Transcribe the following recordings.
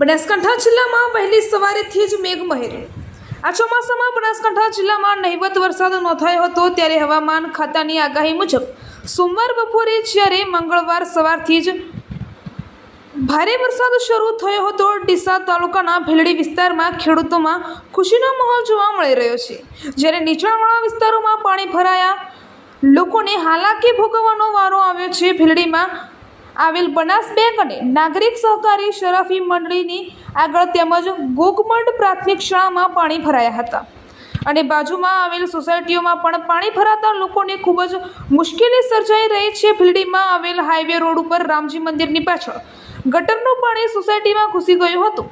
બનાસકાંઠા જિલ્લામાં વહેલી સવારેથી જ મેઘમહેર. આ ચોમાસામાં બનાસકાંઠા જિલ્લામાં નહિવત વરસાદ નોંધાયો હતો, ત્યારે હવામાન ખાતાની આગાહી મુજબ સોમવાર બપોરે જ્યારે મંગળવાર સવારથી જ ભારે વરસાદ શરૂ થયો હતો, ડીસા તાલુકાના ભીલડી વિસ્તારમાં ખેડૂતોમાં ખુશીનો માહોલ જોવા મળી રહ્યો છે. જ્યારે નીચાણવાળા વિસ્તારોમાં પાણી ભરાયા, લોકોને હાલાકી ભોગવવાનો વારો આવ્યો છે. ભીલડીમાં આવેલ બનાસ બેંક અને નાગરિક સહકારી શરાફી મંડળીની આગળ તેમજ ગોકમંડ પ્રાથમિક શાળામાં પાણી ભરાયા હતા. અને બાજુમાં આવેલ સોસાયટીઓમાં પણ પાણી ભરાતા લોકોને ખૂબ જ મુશ્કેલી સર્જાઈ રહી છે. ભીલડીમાં આવેલ હાઈવે રોડ ઉપર રામજી મંદિરની પાછળ ગટરનું પાણી સોસાયટીમાં ઘૂસી ગયું હતું.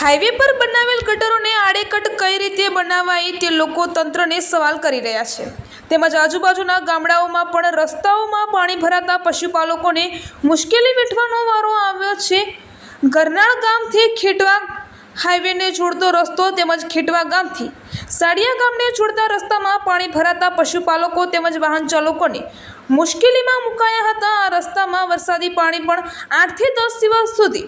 હાઈવે પર બનાવેલ ગટરોને આડેકટ કઈ રીતે બનાવાય તે લોકો તંત્રને સવાલ કરી રહ્યા છે. તેમજ આજુબાજુના ગામડાઓમાં પણ રસ્તાઓમાં પાણી ભરાતા પશુપાલકોને મુશ્કેલી વેઠવાનો વારો આવ્યો છે. ગરનાળ ગામથી ખેટવા હાઈવેને જોડતો રસ્તો તેમજ ખેટવા ગામથી સાડિયા ગામને જોડતા રસ્તામાં પાણી ભરાતા પશુપાલકો તેમજ વાહન ચાલકોને મુશ્કેલીમાં મુકાયા હતા. આ રસ્તામાં વરસાદી પાણી પણ આઠથી દસ દિવસ સુધી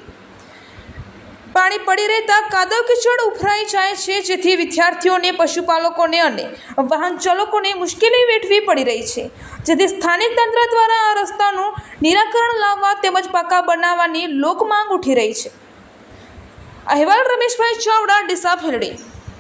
પાણી પડી રહેતા કાદવ કિચડ ઉભરાઈ જાય છે, જેથી વિદ્યાર્થીઓને, પશુપાલકોને અને વાહન ચાલકોને મુશ્કેલી વેઠવી પડી રહી છે. જેથી સ્થાનિક તંત્ર દ્વારા આ રસ્તાનું નિરાકરણ લાવવા તેમજ પાકા બનાવવાની લોક માંગ ઉઠી રહી છે. અહેવાલ રમેશભાઈ ચાવડા, ડીસા ફેરડી.